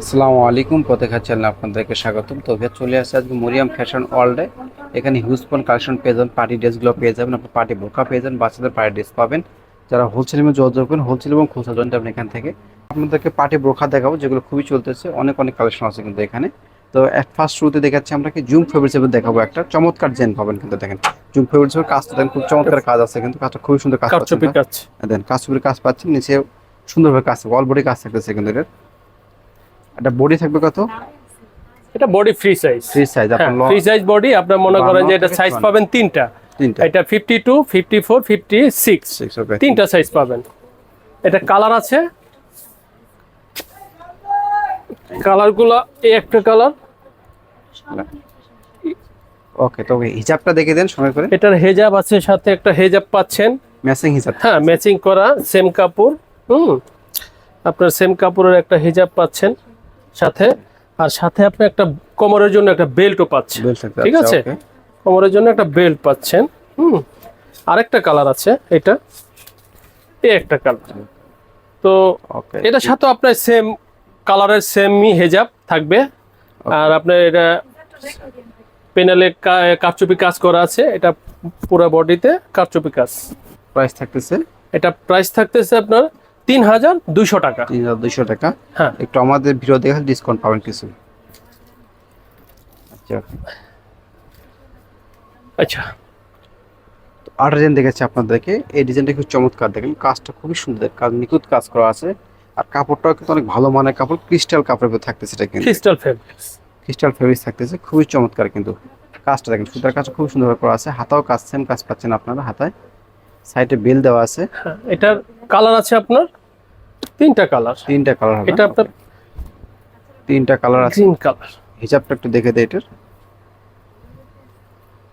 আসসালামু আলাইকুম পথেখা চ্যানেল আপনাদেরকে স্বাগতম। তো চলে আসছে আজকে মরিয়াম ফ্যাশন ওয়ার্ল্ডে এখানে হিউজপন কালেকশন পেয়ে যাবেন পার্টি ড্রেসগুলো পেয়ে যাবেন আপনার পার্টি বোরকা পেয়ে যাবেন বাচ্চাদের পার্টি ড্রেস পাবেন। যারা হোলসেল এবং যোগাযোগ করবেন হোলসেল এবং খুচরা জন্য আপনি এখান থেকে আপনাদেরকে পার্টি বোরখা দেখাবো যেগুলো খুবই চলতেছে অনেক অনেক কালেকশন আছে কিন্তু এখানে। তো এক ফার্স্ট শুরুতে দেখাচ্ছি আমরা কি জুম ফেব্রিক্স এর দেখাবো একটা। চমৎকার জেন পাবেন কিন্তু দেখেন। জুম ফেব্রিক্স এর কাজটা দেখেন খুব চমৎকার কাজ আছে কিন্তু কাজটা খুবই সুন্দর কাজ পাচ্ছেন কারচুপি কাজ। দেন কাজ পাচ্ছেন নিচে সুন্দরভাবে কাজ অল বডি কাজ থাকতেছে কিন্তু এটার একটা বডি থাকবে কত? এটা body free size free size আপনার ফ্রি সাইজ বডি আপনার মনে করেন যে এটা সাইজ পাবেন তিনটা। তিনটা। এটা fifty two fifty four fifty six six okay তিনটা সাইজ পাবেন। এটা কালার আছে। কালারগুলো এই একটা কালার ওকে তো হিজাবটা দেখে দেন সময় করে। এটার হেজাব আছে সাথে একটা হেজাব পাচ্ছেন। ম্যাচিং হিজাব হ্যাঁ ম্যাচিং করা সেম কাপড় হুম। আপনার সেম কাপড়ের একটা হিজাব পাচ্ছেন। সাথে আর সাথে আপনি একটা কোমরের জন্য একটা বেল্টও পাচ্ছেন। ঠিক আছে? কোমরের জন্য একটা বেল্ট পাচ্ছেন হুম। আরেকটা কালার আছে এটা। এই একটা কালার। তো এটার সাথে আপনার সেম কালারের সেমই হেজাব থাকবে। আর আপনার এটা পেনালে কারচুপি কাজ করা আছে এটা পুরো বডিতে কারচুপি কাজ। প্রাইস থাকতেছে? এটা প্রাইস থাকতেছে আপনার তিন হাজার দুইশো টাকা। তিন হাজার দুইশো টাকা। হ্যাঁ। একটু আমাদের ভিডিও দেখে ডিসকাউন্ট পাবেন কিছু। আচ্ছা। আচ্ছা। আর ডিজাইন আপনাদেরকে। এই ডিজাইনটা খুব চমৎকার। দেখেন কাজটা খুবই সুন্দর। কাজ নিখুঁত কাজ করা আছে। আর কাপড়টাও কিন্তু অনেক ভালো মানের কাপড়। ক্রিস্টাল কাপড়ের উপর থাকতেছে এটা কিন্তু। ক্রিস্টাল ফেব্রিক্স ক্রিস্টাল ফেব্রিক্স থাকতেছে। খুবই চমৎকার কিন্তু কাজটা। দেখেন সুতার কাজটা খুব সুন্দর করা আছে। হাতাও কাজ সেম কাজ পাচ্ছেন আপনারা হাতায়। সাইডে বেল দেওয়া আছে। হ্যাঁ এটার কালার আছে আপনার? তিনটা কালার। তিনটা কালার হবে এটা আপনার তিনটা কালার আছে। Green colour. হিসাবটা একটু দেখে দেয় এটার।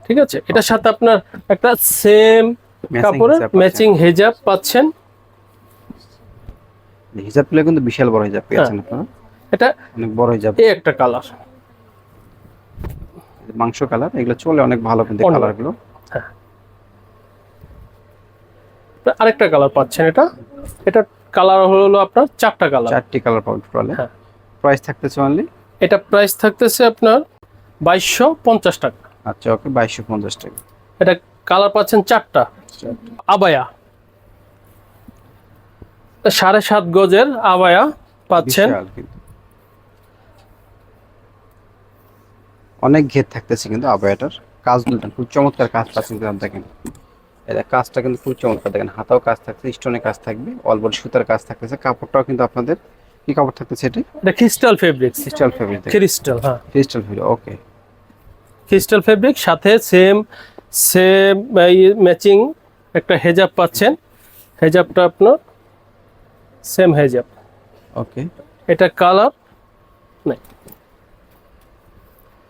ঠিক আছে? এটার সাথে আপনার একটা সেম কাপড়ের হিজাব। ম্যাচিং হেজাব পাচ্ছেন। হিসাব পেলে কিন্তু বিশাল বড় হিসাব পেয়েছেন আপনারা। এটা অনেক বড় হিসাব। এই একটা কালার। মাংস কালার এগুলো চলে অনেক ভালো কিন্তু অন্য। কালারগুলো আরেকটা কালার পাচ্ছেন এটা। এটা কালার হলো আপনার চারটা কালার। চারটি কালার পাবেন টোটালে। হ্যাঁ। প্রাইস থাকতেছে অনলি এটা প্রাইস থাকতেছে আপনার বাইশশো পঞ্চাশ টাকা। আচ্ছা ওকে বাইশশো পঞ্চাশ টাকা। এটা কালার পাচ্ছেন চারটা। আবায়া। সাড়ে সাত গজের আবায়া পাচ্ছেন। অনেক ঘের থাকতেছে কিন্তু আবায়াটার। দেখেন, খুব চমৎকার কাজ পাচ্ছেন দেখেন। এটা কাজটা কিন্তু খুব চমৎকার। দেখেন হাতাও কাজ থাকছে স্টোনের কাজ থাকবে অলবল সুতার কাজ থাকতেছে। কাপড়টাও কিন্তু আপনাদের কি কাপড় থাকতেছে এটি? এটা crystal fabrics crystal fabric crystal হ্যাঁ। Crystal fabric okay crystal fabric সাথে সেম সেম ম্যাচিং একটা হেজাব পাচ্ছেন। হেজাবটা আপনার সেম হেজাব ওকে এটা কালার নাই।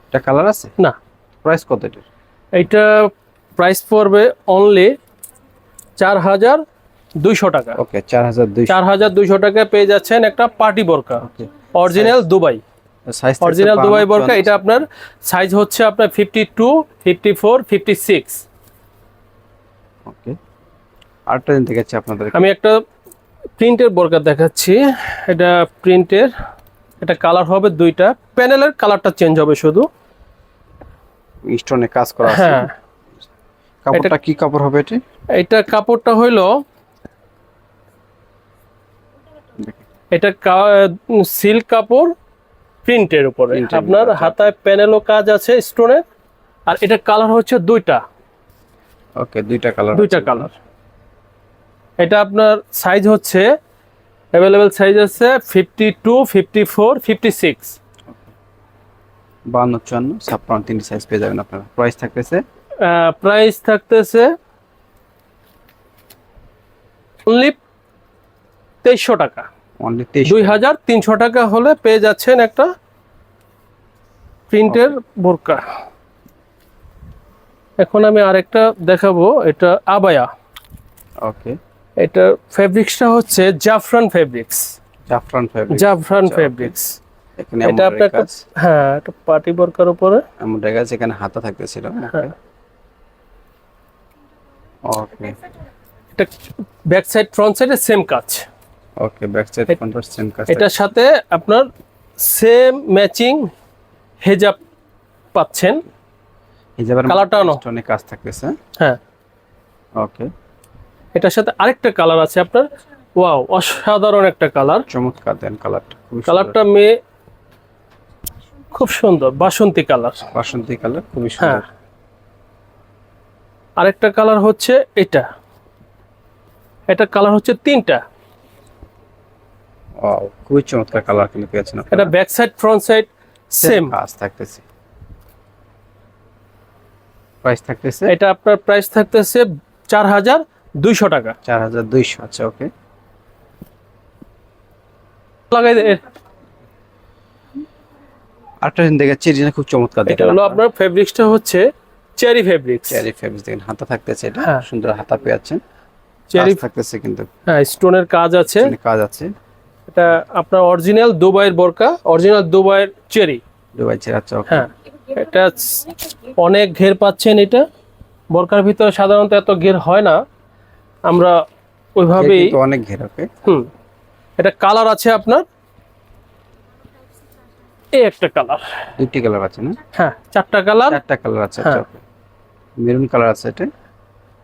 এটা কালার আছে? না। প্রাইস কত এটার? এইটা প্রাইস পড়বে অনলি চার হাজার দুইশো টাকা। ওকে চার হাজার চার হাজার দুইশো টাকায় পেয়ে যাচ্ছেন একটা পার্টি বোরকা। Okay original Dubai original Dubai বোরকা এটা আপনার সাইজ হচ্ছে আপনার fifty two fifty four fifty six okay আরেকটা দিন দেখাচ্ছি আপনাদের আমি একটা প্রিন্টের বোরকা দেখাচ্ছি। এটা প্রিন্টের এটা কালার হবে দুইটা। প্যানেলের কালারটা চেঞ্জ হবে শুধু। স্টোনে কাজ করা আছে। হ্যাঁ। কাপড়টা কি কাপড় হবে এটি? এটা কাপড়টা হইল এটা সিল্ক কাপড় প্রিন্টের উপরে। আপনার উপরে, হাতায় প্যানেলও কাজ আছে স্টোনের। আর এটা কালার হচ্ছে দুইটা। ওকে দুইটা কালার দুইটা কালার। এটা আপনার সাইজ হচ্ছে অ্যাভেলেবেল সাইজ আছে fifty two fifty four fifty six বান্ন চুয়ান্ন ছাপ্পান্ন তিনটি সাইজ পেয়ে যাবেন আপনারা। প্রাইস থাকতেছে প্রাইস থাকতেছে অনলি তেইশশো টাকা। দুই হাজার তিনশো টাকা হলে পেয়ে যাচ্ছেন একটা প্রিন্টের বোরকা। এখন আমি আরেকটা দেখাবো এটা আবায়া। ওকে এটা ফেব্রিক্সটা হচ্ছে জাফরান ফেব্রিক্স জাফরান ফেব্রিক জাফরান ফেব্রিক্স এখানে এটা আপনার হ্যাঁ এটা পার্টি বোরকার উপরে। এমন কাজ এখানে হাতা থাকতেছিল। হ্যাঁ। ওকে এটা ব্যাক সাইড ফ্রন্ট সাইডে সেম কাজ। Okay back side uh- contrast same কাজ। এটার সাথে আপনার সেম ম্যাচিং হেজাব পাচ্ছেন। হিজাবের কালারটাও নাও। অনেক কাজ থাকতেছে হ্যাঁ? ওকে এটার সাথে আরেকটা কালার আছে আপনার। ওয়াও অসাধারণ একটা কালার চমৎকার দেন কালারটা কালারটা মেয়ে খুব সুন্দর বাসন্তী কালার বাসন্তী কালার খুবই হ্যাঁ। সুন্দর আরেকটা কালার হচ্ছে এটা। এটা কালার হচ্ছে তিনটা। খুবই চমৎকার কালার কিন্তু পেয়েছেন এটা back side front side same কাজ থাকতেছে। প্রাইস থাকতেছে? এটা আপনার প্রাইস থাকতেছে চার হাজার দুইশো টাকা। চার হাজার দুইশো আচ্ছা ওকে। লাগাই দে- আরেকটা জিনিস দেখেছি এটা খুব চমৎকার এটা হলো আপনার। ফেব্রিক্সটা হচ্ছে চেরি ফেব্রিক চেরি ফেব্রিক দেখেন হাতা থাকতেছে এটা হ্যাঁ। সুন্দর হাতা পেয়েছেন। চেরি থাকতেছে কিন্তু। হ্যাঁ স্টোনের কাজ আছে। কাজ আছে। এটা আপনার অরিজিনাল দুবাইয়ের বোরকা অরিজিনাল দুবাইয়ের চেরি। দুবাই চেরি আচ্ছা ওকে। হ্যাঁ এটা অনেক ঘের পাচ্ছেন এটা। বোরকার ভিতরে সাধারণত এত ঘের হয় না। আমরা ওইভাবেই অনেক ঘের ওকে। হুম এটা কালার আছে আপনার? এই একটা কালার। দুইটি কালার আছে না? হ্যাঁ চারটা কালার। চারটা কালার আছে হ্যাঁ। আচ্ছা মেরুন কালার আছে এটা?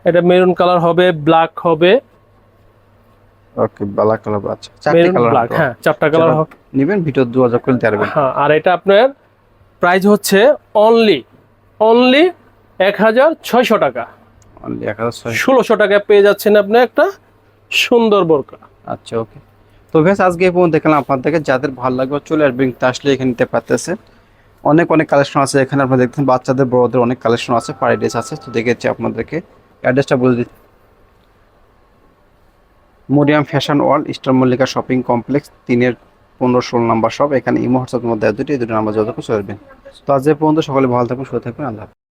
এটা মেরুন কালার হবে ব্ল্যাক হবে। ওকে বালা কালার আচ্ছা চারটি কালার ব্ল্যাক হ্যাঁ চারটা কালার নেবেন ভিডিও যোগাযোগ করে দিতে হ্যাঁ আর এটা আপনার প্রাইস হচ্ছে অনলি অনলি এক হাজার ছয়শো টাকা। অনলি এক হাজার ছয় ষোলোশো টাকায় পেয়ে যাচ্ছেন আপনি একটা সুন্দর বোরকা। আচ্ছা ওকে। তো বেশ আজকে এই পর্যন্ত দেখলাম আপনাদেরকে। যাদের ভালো লাগবে চলে আসবেন তা আসলে এখানে নিতে পারতেছে। অনেক অনেক কালেকশন আছে। এখানে আপনারা দেখছেন বাচ্চাদের, বড়দের অনেক কালেকশন আছে পাড়ি ড্রেস আছে। তো দেখেছি আপনাদেরকে। অ্যাড্রেসটা বলে দিচ্ছি। Mariam fashion world Easter Mallika shopping complex তিনের পনেরো ষোলো নাম্বার সব এখানে ইমো হোয়াটসঅ্যাপের মধ্যে দুটি দুটো নাম্বার যোগাযোগ করে চলে তো আজকে পর্যন্ত সকলে ভালো থাকবেন সুস্থ থাকবেন আল্লাহ।